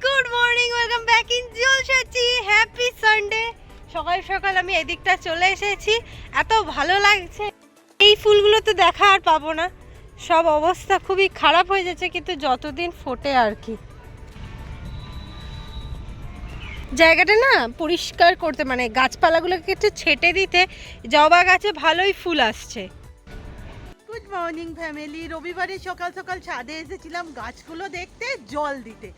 Good morning welcome back in জলসাচি happy Sunday সকাল সকাল আমি এদিকটা চলে এসেছি। এত ভালো লাগছে। এই ফুলগুলো তো দেখা আর পাবো না। সব অবস্থা খুবই খারাপ হয়ে যাচ্ছে, কিন্তু যতদিন ফোটে আর কি। জায়গাটা না পরিষ্কার করতে মানে গাছপালাগুলোকে একটু ছেটে দিতে, জবা গাছে ভালোই ফুল আসছে। গুড মর্নিং ফ্যামিলি রবিবারে সকাল সকাল ছাদে এসেছিলাম গাছগুলো দেখতে, জল দিতে।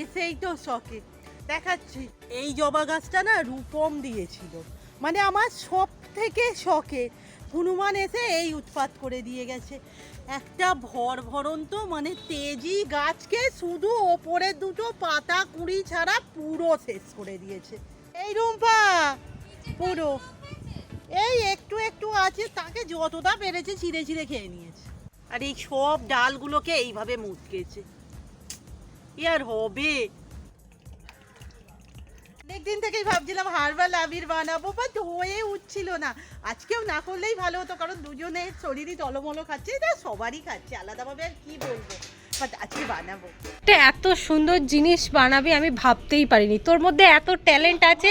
এসেই তো শখে। দেখাচ্ছি, এই জবা গাছটা না রূপম দিয়েছিল। মানে আমার সব থেকে শখে, হনুমান এসে এই উৎপাত করে দিয়ে গেছে। একটা ভর ভরন্ত মানে তেজি গাছকে শুধু ওপরের দুটো পাতা কুড়ি ছাড়া পুরো শেষ করে দিয়েছে। এই রুম্পা, পুরো। এই একটু একটু আছে, তাকে যতটা পেরেছে ছিঁড়ে ছিঁড়ে খেয়ে নিয়েছে। আর এই সব ডালগুলোকে এইভাবে মুচকেছে। কি আর হবে? অনেকদিন থেকেই ভাবছিলাম হারবাল আবির বানাবো বাট হয়ে উঠছিল না। আজকেও না করলেই ভালো হতো কারণ দুজনে শরীরই টলমলো খাচ্ছে এটা সবারই খাচ্ছে আলাদাভাবে আর কি বলব? বাট আজকে বানাবো। একটা এত সুন্দর জিনিস বানাবি আমি ভাবতেই পারিনি। তোর মধ্যে এত ট্যালেন্ট আছে?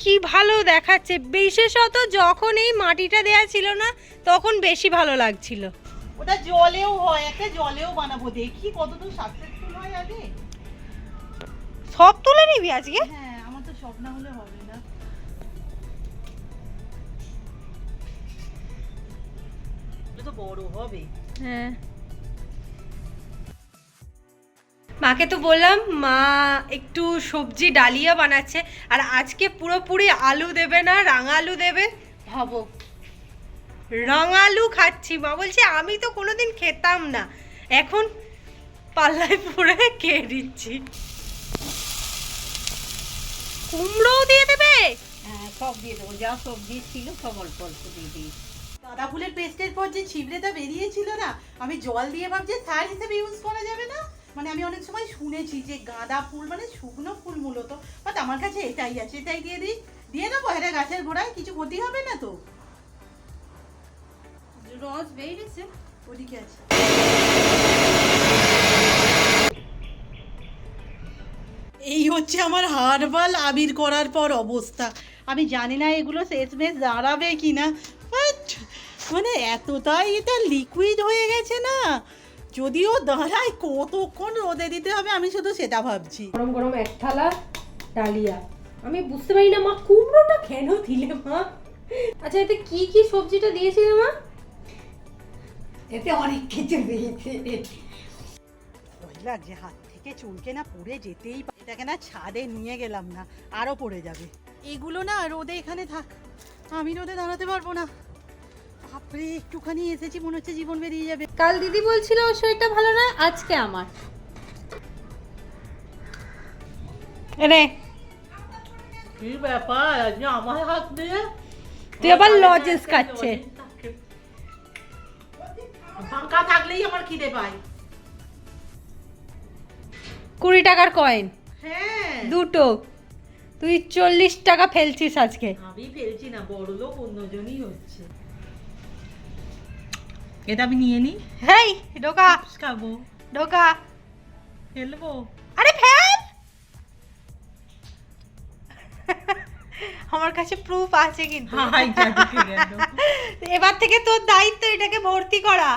কি ভালো দেখাচ্ছে বিশেষত যখন এই মাটিটা দেয়া ছিল না তখন বেশি ভালো লাগছিল। ওটা জলেও হয় একটা জলেও বানাবো। দেখি কতদূর সাকসেসফুল হয় আগে। সব তুলে নিবি আজকে? হ্যাঁ আমার তো সব না হলে হবে না। তো বড় হবে। হ্যাঁ। মাকে তো বললাম মা একটু সবজি ডালিয়া বানাচ্ছে আর আজকে পুরোপুরি আলু দেবে না রাঙা আলু দেবে। ভাবো। রাঙালু খাচ্ছি, মা বলছে, আমি তো কোনোদিন খেতাম না। এখন পাল্লায় পড়ে খেয়ে দিচ্ছি কুমড়োও দিয়ে দেবে? হ্যাঁ সব দিয়ে দেবো, যা সবজি ছিল সব অল্প অল্প দিয়ে দিই। গাঁদা ফুলের পেস্টের পর যে ছিবড়েটা বেরিয়েছিল না, আমি জল দিয়ে ভাবছি সার হিসেবে ইউজ করা যাবে না? মানে আমি অনেক সময় শুনেছি যে গাঁদা ফুল মানে শুকনো ফুল মূলত বাট আমার কাছে এটাই আছে, এটাই দিয়ে দিই। দিয়ে দেবো, এটা গাছের গোড়ায়, কিছু ক্ষতি হবে না তো? রস বেরিয়েছে ওদিকে আছে। এই হচ্ছে আমার হারবাল আবির করার পর অবস্থা। আমি জানি না এগুলো শেষমেশ দাঁড়াবে কি না বাট মানে এতটাই এটা লিকুইড হয়ে গেছে না। যদিও দাঁড়ায় কতক্ষণ রোদে দিতে হবে আমি শুধু সেটা ভাবছি। গরম গরম এক থালা ডালিয়া। আমি বুঝতে পারি না মা কুমড়োটা কেন দিলে মা? আচ্ছা এতে কি কি সবজিটা দিয়েছিলে মা? এতে অনেক কিছু দিয়েছে লাগছে হাত থেকে চুলকে না পড়ে যেতেই। এটাকে না ছাদে নিয়ে গেলাম না আরও পড়ে যাবে। এগুলো না রোদে এখানে থাক আমি রোদে দাঁড়াতে পারব না। বাপরে একটুখানি এসেছি মনে হচ্ছে জীবন বেরিয়ে যাবে। কাল দিদি বলছিল ওর শরীরটা ভালো না আজকে আমার। রে কি ব্যাপার? আজকে আমার হাত দিয়ে তুই আবার লজেস খাচ্ছে ফাঁকা থাকলেই আমার খিদে পায়। কুড়ি টাকার কয়েন হ্যাঁ। দুটো। তুই চল্লিশ টাকা ফেলছিস আজকে। আমি ফেলছি না বড় লোক অন্যজনই হচ্ছে। এটা আমি নিয়ে নিই হেই ঢোকা। খাব। ঢোকা। ফেলব। আরে ফেল! আমার কাছে প্রুফ আছে কিন্তু। এবার থেকে তোর দায়িত্ব এটাকে ভর্তি করা।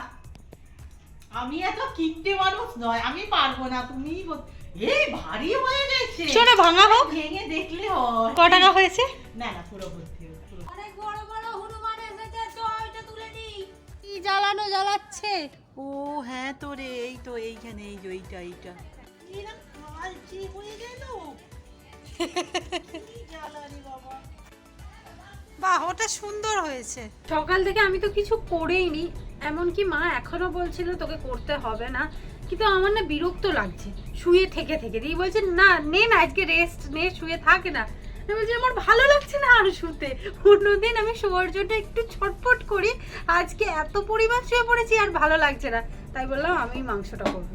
আমি এত কিনতে মানুষ নয় আমি পারব না তুমি এই ভারী হয়ে গেছে। শোনো ভাঙা হোক। ভেঙে দেখলে হয়। ক টাকা হয়েছে? না না পুরো ভর্তি অনেক বড় বড় হনুমান এসেছে তো এটা তুলে দিই কি জ্বালানো জ্বালাচ্ছে? ও হ্যাঁ তো রে এই তো এইখানে এই যে এইটা এইটা। এরা কালচে হয়ে গেল? কি জ্বালা বাবা। বাহ ওটা সুন্দর হয়েছে। সকাল থেকে আমি তো কিছু করেইনি এমনকি মা এখনও বলছিল তোকে করতে হবে না, কিন্তু আমার না বিরক্ত লাগছে, শুয়ে থেকে থেকে। দিয়ে বলছে, না, নে না, আজকে রেস্ট নে, শুয়ে থাকে না। আমি বলছি, আমার ভালো লাগছে না আর শুতে। অন্যদিন আমি শোয়ার জন্য একটু ছটফট করি, আজকে এত পরিমাণ শুয়ে পড়েছি আর ভালো লাগছে না। তাই বললাম, আমি মাংসটা করব।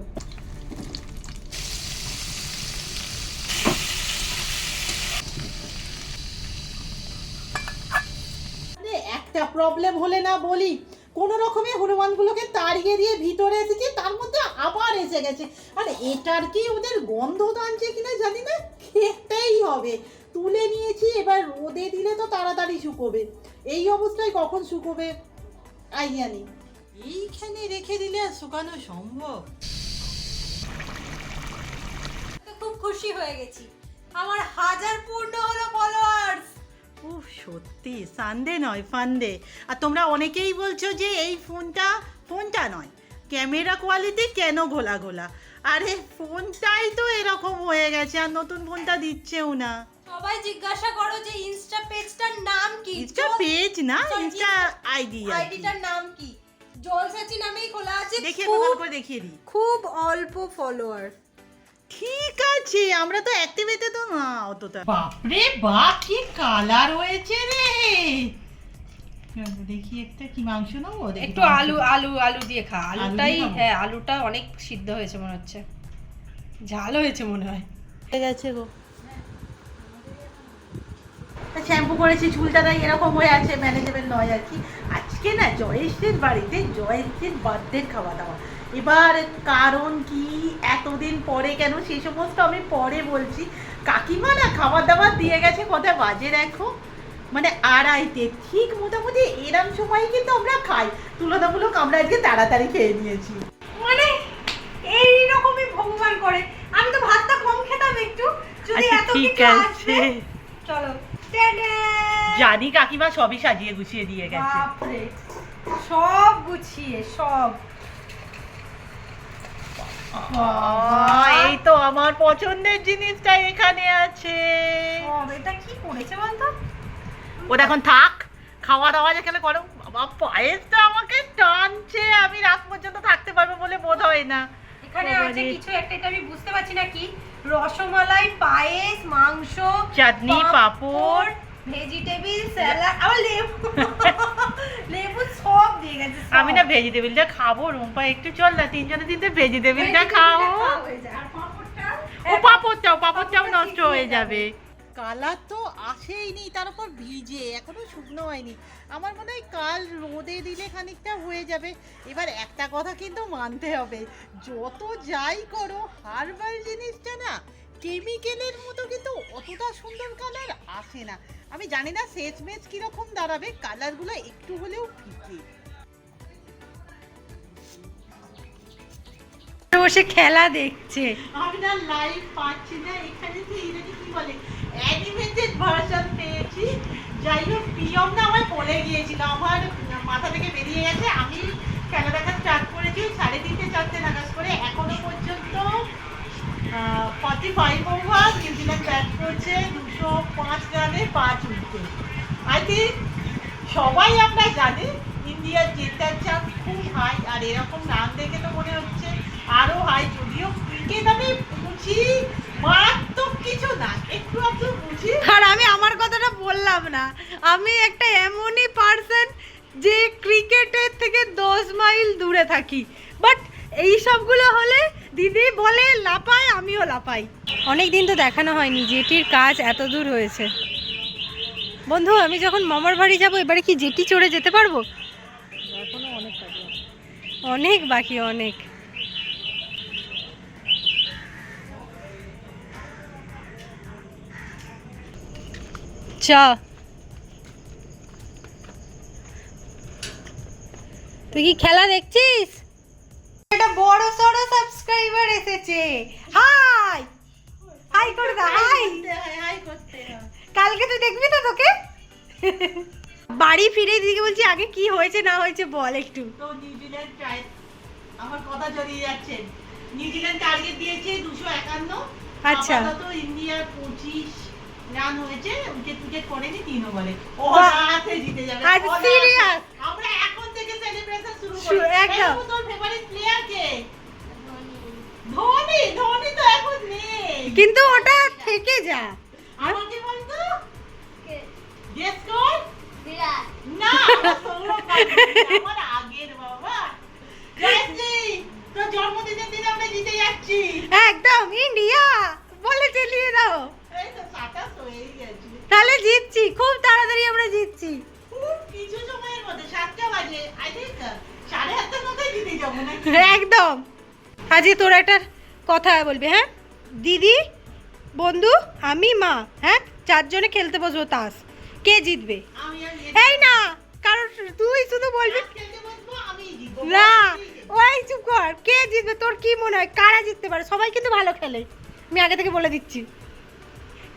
একটা প্রবলেম হলে না বলি। কোনো রকমে হনুমানগুলোকে তাড়িয়ে দিয়ে ভিতরে এসেছি, তার মধ্যে আবার এসে গেছে। আর, এটার কি ওদের গন্ধ টানছে কিনা জানি না, খেতেই হবে। তুলে নিয়েছি, এবার রোদে দিলে তো তাড়াতাড়ি শুকোবে। এই অবস্থায় কখন শুকোবে? আই জানি এইখানে রেখে দিলে আর শুকানো সম্ভব? খুব খুশি হয়ে গেছি। আমার হাজার পূর্ণ হলো ফলোয়ার্স উফ সত্যি সানডে নয় ফান্ডে আর তোমরা অনেকেই বলছো যে এই ফোনটা ফোনটা নয় ক্যামেরা কোয়ালিটি কেন গোলা গোলা আরে ফোনটাই তো এরকম হয়ে গেছে আর নতুন ফোনটা দিচ্ছেও না। সবাই জিজ্ঞাসা করো যে ইনস্টা পেজটার নাম কি? ইনস্টা পেজ না ইনস্টা আইডি আইডিটার নাম কি? জলসাচি নামেই খোলা আছে খুব- ভালো করে দেখিয়ে দিই। খুব অল্প ফলোয়ার ঠিক আছে আমরা তো অ্যাক্টিভেটে তো না অতটা। বাপরে বাপ কি কালার হয়েছে রে। দেখি একটা কি মাংস নেব? একটু আলু আলু আলু দিয়ে খা। আলুটাই হ্যাঁ আলুটা অনেক সিদ্ধ হয়েছে মনে হচ্ছে। ঝাল হয়েছে মনে হয়। হয়ে গেছে গো। শ্যাম্পু করেছি চুলটা তাই এরকম হয়ে আছে ম্যানেজেবল নয় আর কি। আজকে না জয়েশের বাড়িতে জয়েশের বার্থডে খাওয়া দাওয়া এবার কারণ কি? এতদিন পরে কেন? সেই সমস্ত আমি পরে বলছি। কাকিমা না খাবার দাবার দিয়ে গেছে কটা বাজে দেখো? মানে আড়াইটে। ঠিক মোটামুটি এরম সময় কিন্তু আমরা খাই। তুলনামূলক আমরা আজকে তাড়াতাড়ি খেয়ে নিয়েছি। মানে এই রকমই ভগবান করে। আমি তো ভাতটা কম খেতাম একটু। যদি আচ্ছা, এত কিছু আছে। চলো। জানি কাকিমা সবই সাজিয়ে গুছিয়ে দিয়ে গেছে। বাপরে! সব গুছিয়ে সব। এই তো আমার পছন্দের জিনিসটা এখানে আছে। এটা কি করেছে বলতো? ওটা এখন থাক খাওয়া দাওয়া যেখানে করো? বাবা পায়েসটা আমাকে টানছে আমি রাত পর্যন্ত থাকতে পারব বলে বোধ হয় না। এখানে আছে কিছু একটা এটা আমি বুঝতে পারছি না কি। রসমালাই পায়েস মাংস চাটনি, পাঁপড়। ভেজিটেবিল স্যালাড আবার লেবু। লেবু সব দিয়ে গেছে আমি না ভেজিটেবিলটা খাব রুম্পা একটু চল না তিনজনে তিনটে ভেজিটেবিলটা খাও। আর? ও পাপড়টাও পাপড়টাও নষ্ট হয়ে যাবে। কালার তো আসেই নি তার উপর ভিজে এখনও শুকনো হয়নি। আমার মনে হয় কাল রোদে দিলে খানিকটা হয়ে যাবে। এবার একটা কথা কিন্তু মানতে হবে যত যাই করো হার্বাল জিনিসটা না কেমিক্যালের মতো কিন্তু অতটা সুন্দর কালার আসে না। আমি জানি না শেষ মেচ কীরকম দাঁড়াবে কালারগুলো একটু হলেও ফিকে বসে খেলা দেখছে। আমি না লাইভ পাচ্ছি না এখানে তো এটাকে কি বলে অ্যানিমেটেড ভার্সন পেয়েছি। যাই হোক পিয়ম না আমার বলে গিয়েছিল আমার মাথা থেকে বেরিয়ে গেছে। আমি খেলা দেখা স্টার্ট করেছি সাড়ে তিনটে চারটে নাগাজ করে এখনও পর্যন্ত forty five over New Zealand bat করছে দুশো পাঁচ রানে পাঁচ উইকেট। আই থিঙ্ক সবাই আমরা জানি ইন্ডিয়ার জেতার চাপ খুব হাই আর এরকম রান দেখে তো মনে হচ্ছে আরও হাই যদিও ক্রিকেট আমি বুঝি মারাত্মক কিছু না, একটু একটু বুঝি। আর আমি আমার কথাটা বললাম না। আমি একটা এমনই পার্সন যে ক্রিকেটের থেকে দশ মাইল দূরে থাকি। বাট এই সবগুলো হলে দিদি বলে লাপাই আমিও লাপাই অনেক দিন তো দেখানো হয়নি জেটির কাজ এত দূর হয়েছে। বন্ধু, আমি যখন মামার বাড়ি যাব, এবারে কি জেটি চড়ে যেতে পারব? অনেক বাকি, অনেক। চ। তুই কি খেলা দেখছিস? একটা বড় সড়ো সাবস্ক্রাইবার এসেছে। হাই হাই করে দা হাই হাই করতে কালকে তুই দেখবি না তোকে? বাড়ি ফিরে দিকে বলছি আগে কি হয়েছে না হয়েছে বল একটু। তো নিউজিল্যান্ড ট্রাই আমার কথা জড়িয়ে যাচ্ছে। নিউজিল্যান্ড টার্গেট দিয়েছে দুশো একান্ন। আচ্ছা। আপাতত ইন্ডিয়ার পঁচিশ রান হয়েছে উইকেট উইকেট করেনি তিন ওভারে ও। জিতে যাবে। আমরা সেলিব্রেশন শুরু করি। একদম। তোর ফেভারিট প্লেয়ার কে? ধোনি ধোনি তো এখন নেই। কিন্তু ওটা থেকে যা। আমাকে বলতো? গেস কর। না সৌরভ আমার আগের বাবা। জয়শ্রী তোর জন্মদিনের দিনে আমরা জিতে যাচ্ছি। একদম ইন্ডিয়া বলে চালিয়ে দাও। এই তো সাতাশ হয়েই গেছে। তাহলে জিতছি খুব তাড়াতাড়ি আমরা জিতছি। কিছু সময়ের মধ্যে সাতটা বাজে। আই থিঙ্ক সাড়ে আটটার মধ্যে জিতে যাব নাকি? একদম। আজকে তোর একটা কথা বলবি হ্যাঁ? দিদি বন্ধু আমি মা হ্যাঁ? চারজনে খেলতে বসবো তাস। কে জিতবে? এই না কারণ তুই শুধু বলবি না ওই চুপ কর। কে জিতবে? তোর কি মনে হয়? কারা জিততে পারে? সবাই কিন্তু ভালো খেলে। আমি আগে থেকে বলে দিচ্ছি।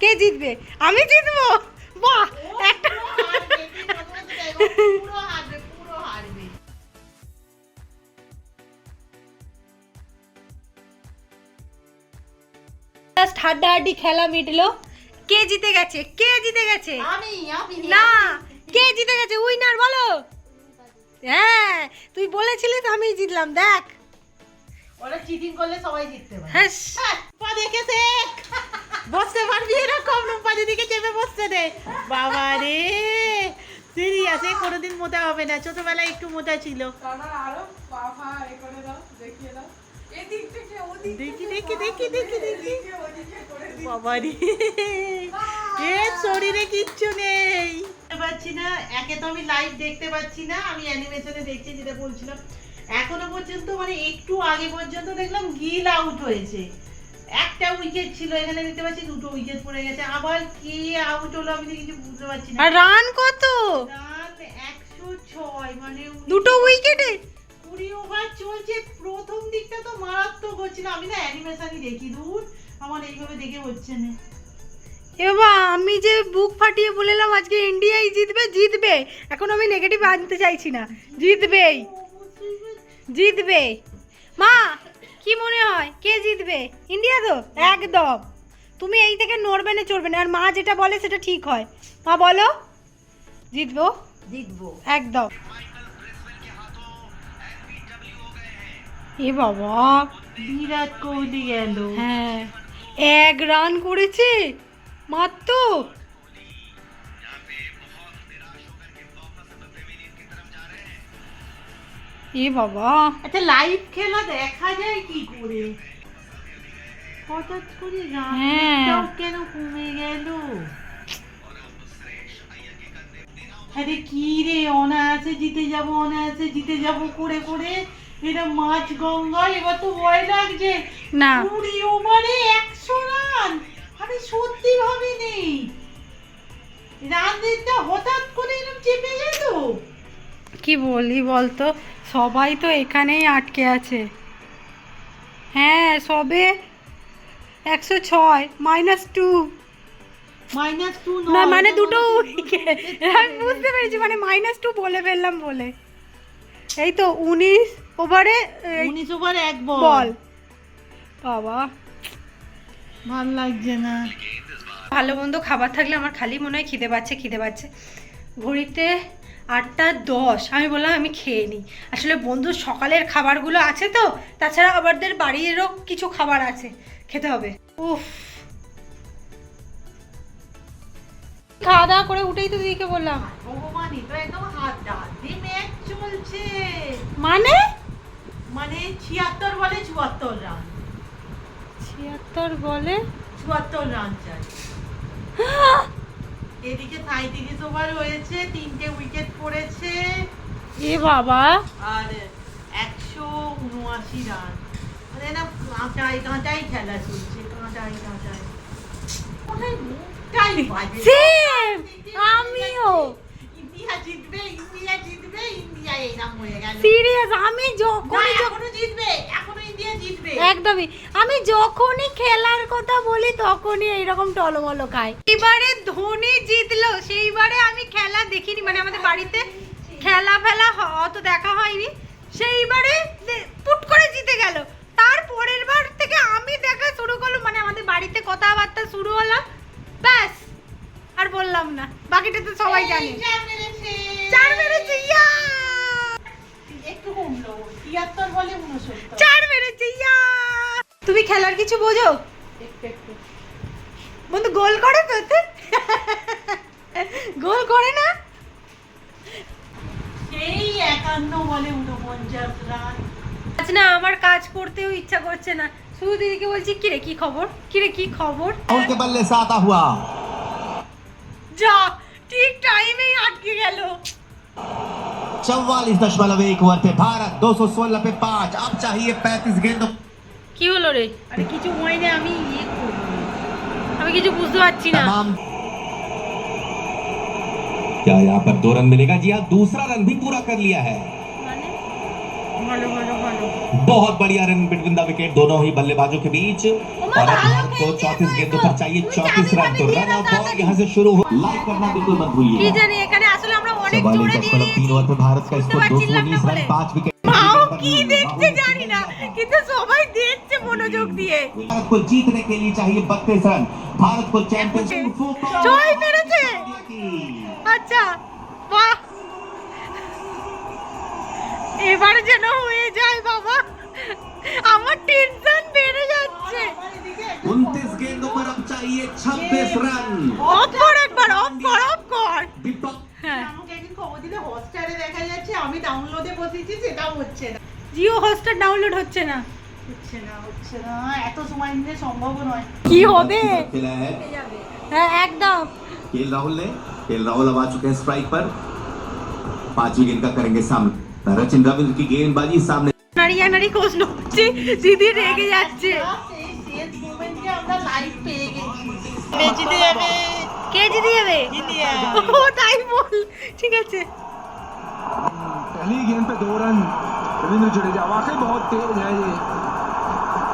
কে জিতবে? আমি জিতবো? বাহ! একটা পুরো হারবে, তো দেখো, পুরো হারবে, জাস্ট হাড্ডাহাড্ডি খেলা মিটলো। কে জিতে গেছে? কে জিতে গেছে? আমি, আমি, না কে জিতে গেছে? উইনার বলো। হ্যাঁ তুই বলেছিলিস আমি জিতলাম দেখ। ওরা চিটিং করলে সবাই জিততে পারে। হ্যাঁ পা দেখে শেখ বসতে পারবি এরকম রূপা দিদিকে চেপে বসতে দে। বাবা রে সিরিয়াস কোনোদিন মোটা হবে না ছোটবেলায় একটু মোটা ছিল। দেখি দেখি দেখি দেখি দেখি। বাবা রে এ শরীরে কিচ্ছু নেই। পাচ্ছি না একে তো আমি লাইভ দেখতে পাচ্ছি না আমি অ্যানিমেশনে দেখছি যেটা বলছিলাম। এখনও পর্যন্ত মানে একটু আগে পর্যন্ত দেখলাম গিল আউট হয়েছে। একটা উইকেট ছিল এখানে দেখতে পাচ্ছি দুটো উইকেট পড়ে গেছে। আবার কে আউট হলো আমি তো কিছু বুঝতে পারছি না। আর রান কত? রান একশো ছয় মানে উনি- দুটো উইকেটে কুড়ি ওভার চলছে প্রথম দিকটা তো মারাত্মক হচ্ছিল। আমি না অ্যানিমেশনই দেখি দূর আমার এইভাবে দেখে হচ্ছে না। এবার আমি যে বুক ফাটিয়ে বলেলাম আজকে ইন্ডিয়াই জিতবে জিতবে। এখন আমি নেগেটিভ আনতে চাইছি না। জিতবেই। জিতবে মা কি মনে হয়? কে জিতবে? ইন্ডিয়া তো? একদম। তুমি এই থেকে নড়বে না চড়বে না। আর মা যেটা বলে সেটা ঠিক হয়। মা বলো। জিতবো? জিতবো। একদম। এ বাবা। বিরাট কোহলি গেল হ্যাঁ। এক রান করেছে? মাত্র? এ বাবা। আচ্ছা লাইভ খেলা দেখা যায় কি করে? হঠাৎ করে হ্যাঁ। কেন কমে গেল? আরে কি রে অনায়াসে জিতে যাব অনায়াসে জিতে যাব করে করে? এটা মাছ গঙ্গা এবার তো ভয় লাগছে। না। কুড়ি ওভারে একশো রান। আমি সত্যি ভাবিনি। রান দিনটা হঠাৎ করে এরকম চেপে গেল? কি বলি বলতো? সবাই তো এখানেই আটকে আছে। হ্যাঁ সবে একশো ছয় মাইনাস টু মাইনাস টু না মানে দুটো আমি বুঝতে পেরেছি মানে মাইনাস টু বলে ফেললাম বলে। এই তো উনিশ ওভারে উনিশ ওভার এক বল। বল। বাবা। ভালো লাগছে না। ভালো মন্দ খাবার থাকলে আমার খালি মনে হয় খিদে পাচ্ছে খিদে পাচ্ছে। ঘড়িতে আটটা দশ আমি বললাম আমি খেয়ে নিই। আসলে বন্ধুর সকালের খাবারগুলো আছে তো তাছাড়া আমাদের বাড়িরও কিছু খাবার আছে খেতে হবে। উফ। খাওয়া দাওয়া করে উঠেই তো দিদিকে বললাম। মানে? মানে ছিয়াত্তর বলে চুয়াত্তর রান। ছিয়াত্তর বলে? চুয়াত্তর রান চাই। এদিকে সাঁত্রিশ ওভার হয়েছে তিনটে উইকেট পড়েছে। এ বাবা। আর একশো উনআশি রান মানে না কাঁটাই কাঁটাই খেলা চলছে কাঁটাই কাঁটাই কোথায় মুখটাই বাজে আমিও। ইন্ডিয়া জিতবে ইন্ডিয়া জিতবে ইন্ডিয়া হয়ে গেল। সিরিয়াস আমি যখন জিতবে এখনও একদমই। আমি যখনই খেলার কথা বলি তখনই এইরকম টলমলো খায় এবারে ধোনি জিতলো সেইবারে আমি খেলা দেখিনি। মানে আমাদের বাড়িতে খেলা ফেলা হ- অত দেখা হয়নি সেইবারে দে- পুট করে জিতে গেল তার পরের বার থেকে আমি দেখা শুরু করলাম মানে আমাদের বাড়িতে কথাবার্তা শুরু হলো ব্যাস আর বললাম না বাকিটা তো সবাই জানে এই চার মেরেছে। চার মেরেছে ইয়া একটু কমলো তিয়াত্তর বলে উনসত্তর চার মেরেছে ইয়া তুমি খেলার কিছু বোঝো একটু একটু বন্ধু গোল করে তো এতে? গোল করে না সেই একান্ন বলে উনপঞ্চাশ রান আজ না আমার কাজ করতেও ইচ্ছা করছে না শুধু দিদিকে বলছি কিরে কি খবর কিরে কি খবর राहुल के बल्ले से आता हुआ যা ঠিক টাইমেই আটকে গেল चौवालीस दशमलव एक ओवर पे भारत 216 पे पांच अब चाहिए 35 गेंदों কি হলো রে আরে কিছু হয়নি আমি ইয়ে করবো আমি কিছু বুঝতে পারছি না तमाम क्या यहाँ पर दो रन मिलेगा जी हाँ दूसरा रन भी पूरा कर लिया है মানে ভালো ভালো ভালো बहुत बढ़िया रन बिटवीन द विकेट दोनों ही बल्लेबाजों के बीच और अब भारत को चौतीस गेंदों पर चाहिए चौतीस रन तो रन और बॉल यहाँ से शुरू हो लाइक करना बिल्कुल मत কি भूलिए জানি এখানে আসলে আমরা অনেক सवाल জোরে एक দিয়ে दशमलव तीन ओवर पे भारत का स्कोर दो सौ उन्नीस रन पाँच विकेट মাও কি দেখছে জানি না কিন্তু সবাই দেখছে মনোযোগ দিয়ে भारत को जीतने के लिए चाहिए बत्तीस रन भारत को चैंपियनशिप ছয় মেরেছে আচ্ছা বাহ এবার যেন হয়ে যায় বাবা আমার টেনশন বেড়ে যাচ্ছে उनतीस गेंदों पर अब चाहिए छब्बीस रन অফ কর একবার অফ কর অফ কর विपक्ष হ্যাঁ আমাকে একদিন খবর দিলে হটস্টারে দেখা যাচ্ছে আমি ডাউনলোডে বসেছি সেটাও হচ্ছে না জিও হটস্টার ডাউনলোড হচ্ছে না হচ্ছে না হচ্ছে না এত সময় নিতে সম্ভব নয় কি হবে खेला है হ্যাঁ একদম के राहुल ने के राहुल अब आ चुके हैं स्ट्राइक पर पांचवी गेंद का करेंगे सामने रचिन रविंद्र की गेंदबाजी सामने নারী নারী কোচ নড়ছে দিদি রেগে যাচ্ছে সেই শেষ মোমেন্টে আমরা লাইভ পেয়ে গেছি বেচিতে যাবে কে জিতে যাবে ইন্ডিয়া ও তাই বল ঠিক আছে पहली गेंद पे दो रन रविंद्र जडेजा वाकई बहुत तेज है ये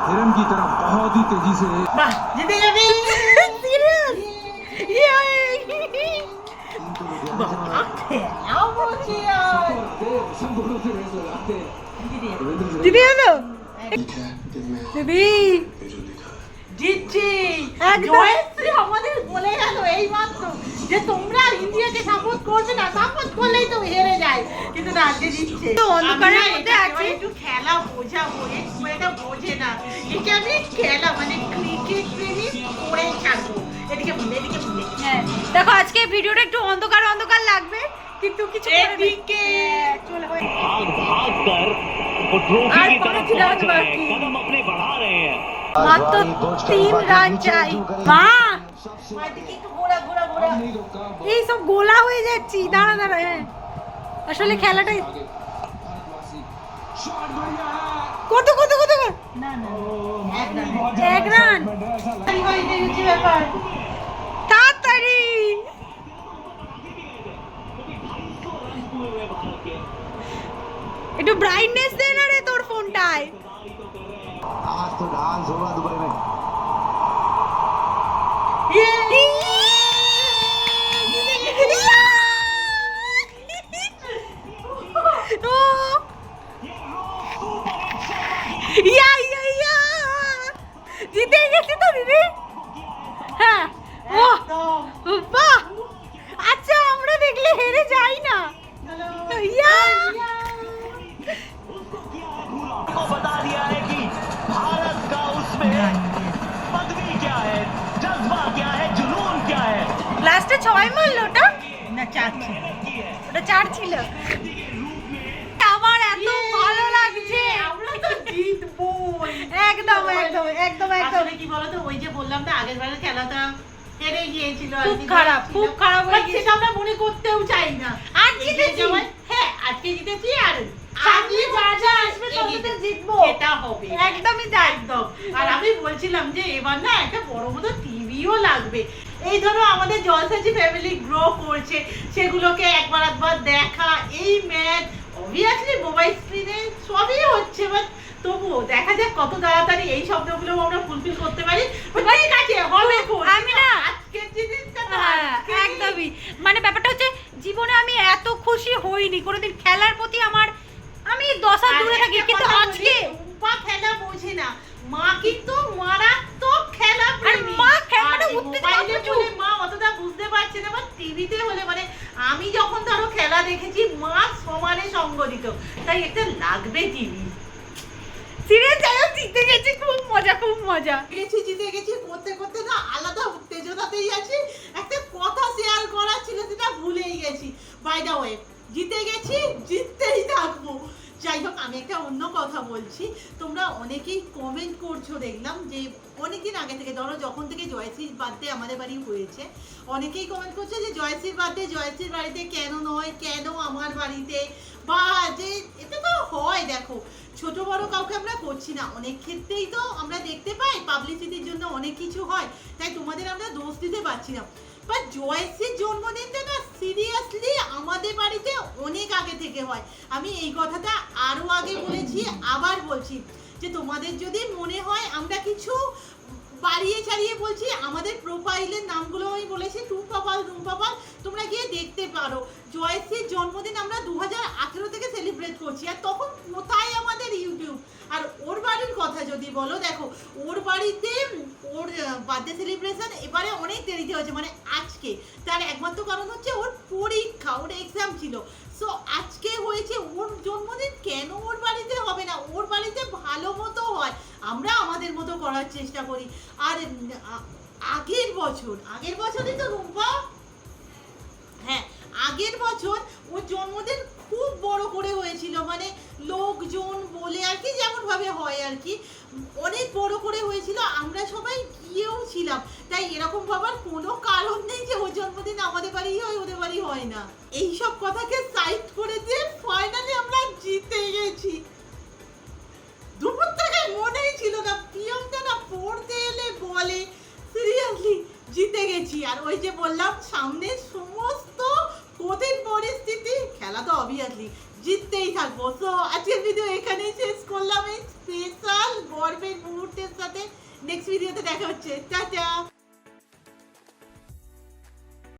हिरन की तरफ बहुत ही तेजी से বাহ জিতে যাবে সিরিয়াস খেলাও বলছি আর संपूर्ण से रेस लगाते हैं रविंद्र দিদি হলো দিদি জয়শ্রী আমাদের বলে গেল এই মাত্র যে তোমরা ইন্ডিয়াকে সাপোর্ট করবে না সাপোর্ট করলেই তো হেরে যায়। কিন্তু না একটু খেলা বোঝাবো একটু এটা বোঝে না। এটা আমি খেলা মানে ক্রিকেট প্রেমী করে থাকব। এদিকে এদিকে হ্যাঁ দেখো আজকে ভিডিওটা একটু অন্ধকার অন্ধকার লাগবে কিন্তু কিছু এদিকে। হ্যাঁ, চলে। ভাগ ভাগ কর। এই সব গোলা হয়ে যাচ্ছি দাঁড়া দাঁড়া হ্যাঁ আসলে খেলাটাই কত কত কত তাড়াতাড়ি একটু ব্রাইটনেস आज तो डांस होगा दुबई में। ছয় মারলো ওটা? না চাচ্ছি ওটা চার ছিল? আমার এত ভালো লাগছে। আমরা তো জিতবই। একদম একদম একদম একদম। কি বলতো ওই যে বললাম না আগের বারের খেলাটা হেরে গিয়েছিল খুব খারাপ, খুব খারাপ হয়ে But সেটা আমরা মনে করতেও চাই না। আজ জিতেছি। হ্যাঁ আজকে জিতেছি আর সামনে যা যা আসবে এগিয়ে জিতবো। সেটা হবে। একদমই তাই। একদম। আর আমি বলছিলাম যে এবার না একটা বড় মতো টিভিও লাগবে। এই ধরো আমাদের জলসাজি ফ্যামিলি গ্রো করছে সেগুলোকে একবার একবার দেখা এই ম্যাচ অবভিয়াসলি মোবাইল স্ক্রিনে সবই হচ্ছে বাট তবুও দেখা যাক কত তাড়াতাড়ি এই শব্দগুলো আমরা ফুলফিল করতে পারি। ঠিক আছে হবে আমি না আজকের জিনিসটা তো হ্যাঁ, একদমই। মানে ব্যাপারটা হচ্ছে জীবনে আমি এত খুশি হইনি কোনোদিন খেলার প্রতি আমার আমি দশ দূরে থাকি কিন্তু আজকে টুম্পা খেলা বোঝে না। মা কিন্তু মারাত্মক খেলা প্রেমী। মা খে- আর মানে মোবাইলে বলে মা অতটা বুঝতে পারছে না বা টিভিতে হলে মানে আমি যখন ধরো খেলা দেখেছি মা সমানে সঙ্গ দিত তাই এটা লাগবে টিভি সিরিয়াস যাই জিতে গেছি খুব মজা খুব মজা। গেছি জিতে গেছি করতে করতে না আলাদা উত্তেজনাতেই আছি। একটা কথা শেয়ার করার ছিল সেটা ভুলেই গেছি। বাই দা ওয়ে জিতে গেছি জিততেই থাকব যাই হোক আমি একটা অন্য কথা বলছি, তোমরা অনেকেই কমেন্ট করছ, দেখলাম যে অনেকদিন আগে থেকে, ধরো যখন থেকে জয়শ্রীর বার্থডে আমাদের বাড়ি হয়েছে, অনেকেই কমেন্ট করছে যে জয়শ্রীর বার্থডে জয়শ্রীর বাড়িতে কেন নয়, কেন আমার বাড়িতে? বা যে এটা তো হয়, দেখো, ছোট বড় কাউকে আমরা করছি না। অনেক ক্ষেত্রেই তো আমরা দেখতে পাই পাবলিসিটির জন্য অনেক কিছু হয়, তাই তোমাদের আমরা দোষ দিতে পারছি না। বাট জয়েসের জন্মদিনটা না সিরিয়াসলি আমাদের বাড়িতে অনেক আগে থেকে হয়। আমি এই কথাটা আরও আগে বলেছি, আবার বলছি। যে তোমাদের যদি মনে হয় আমরা কিছু বাড়িয়ে ছাড়িয়ে বলছি, আমাদের প্রোফাইলের নামগুলো আমি বলেছি, টু পাপাল রুম পাপাল, তোমরা গিয়ে দেখতে পারো। জয়েসের জন্মদিন আমরা দু হাজার আঠেরো থেকে সেলিব্রেট করছি। আর তখন কোথায় আমাদের ইউটিউব আর ওর বাড়ির কথা যদি বলো, দেখো, ওর বাড়িতে, ওর বার্থডে সেলিব্রেশন এবারে অনেক দেরিতে হয়েছে মানে আজকে। তার একমাত্র কারণ হচ্ছে ওর পরীক্ষা, ওর এক্সাম ছিল। সো আজকে হয়েছে ওর জন্মদিন, কেন ওর বাড়িতে হবে না? ওর বাড়িতে ভালো মতো হয়। আমরা আমাদের মতো করার চেষ্টা করি। আর আগের বছর, আগের বছরই তো রুম্পা হ্যাঁ আগের বছর ওর জন্মদিন খুব বড় করে হয়েছিল মানে লোকজন বলে আর কি যেমন ভাবে হয় আর কি, অনেক বড় করে হয়েছিল, আমরা সবাই গিয়েও ছিলাম। তাই এরকম ভাবার কোনো কারণ নেই যে ওর জন্মদিন আমাদের বাড়ি হয়, ওদের বাড়ি হয় না। এই সব কথাকে সাইড করে দিয়ে ফাইনালি আমরা জিতে গেছি। দুপুর মনেই ছিল না পিয়মটা না পড়তে এলে বলে সিরিয়াসলি জিতে গেছি। আর ওই যে বললাম, সামনে সমস্ত কঠিন পরিস্থিতি, খেলা তো অবভিয়াসলি জিততেই থাকব। সো আজকের ভিডিও এখানেই শেষ করলাম এই স্পেশাল গর্বের মুহূর্তের সাথে। নেক্সট ভিডিওতে দেখা হচ্ছে। টাটা